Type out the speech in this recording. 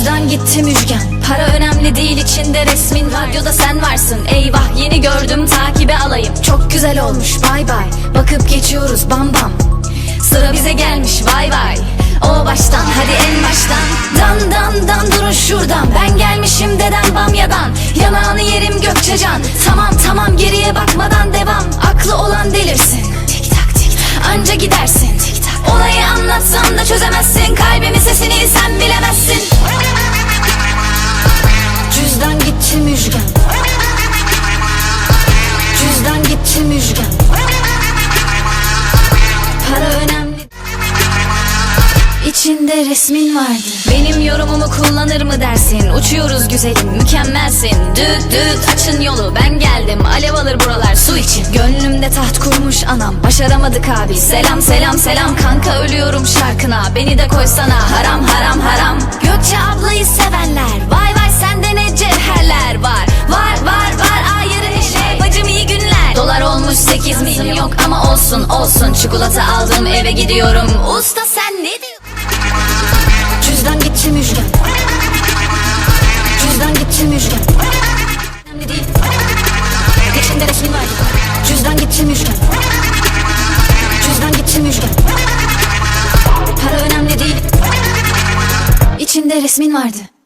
Cüzdan gitti müjgan Para önemli değil içinde resmin. Radyoda sen varsın. Eyvah yeni gördüm takibe alayım. Çok güzel olmuş bay bay. Bakıp geçiyoruz bam bam. Sıra bize gelmiş vay vay O baştan hadi en baştan. Dan dan dan durun şuradan. Ben gelmişim dedem bamyadan Yanağını yerim Gökçecan Tamam tamam geriye bakmadan devam. Aklı olan delirsin. Tik tak tik Anca gidersin. Tik tak. Olayı anlatsam da çözemezsin gitti müjgan Cüzdan gitti müjgan Para önemli. İçinde resmin vardı. Benim yorumumu kullanır mı dersin? Uçuyoruz güzelim mükemmelsin. Düt düt açın yolu. Ben geldim Alev alır buralar su için. Gönlümde taht kurmuş anam. Başaramadık abi. Selam selam selam. Kanka ölüyorum şarkına. Beni de koysana. Haram haram haram. Gökçe ablayı sevenler. Vay olmuş 8 milyon yok ama olsun olsun. Çikolata aldım eve gidiyorum. Usta sen ne diyorsun Cüzdan gitti müjgan. Cüzdan gitti müjgan. Önemli değil. İçinde resmin var. Cüzdan gitti müjgan. Cüzdan gitti müjgan. Para önemli değil. İçinde resmin vardı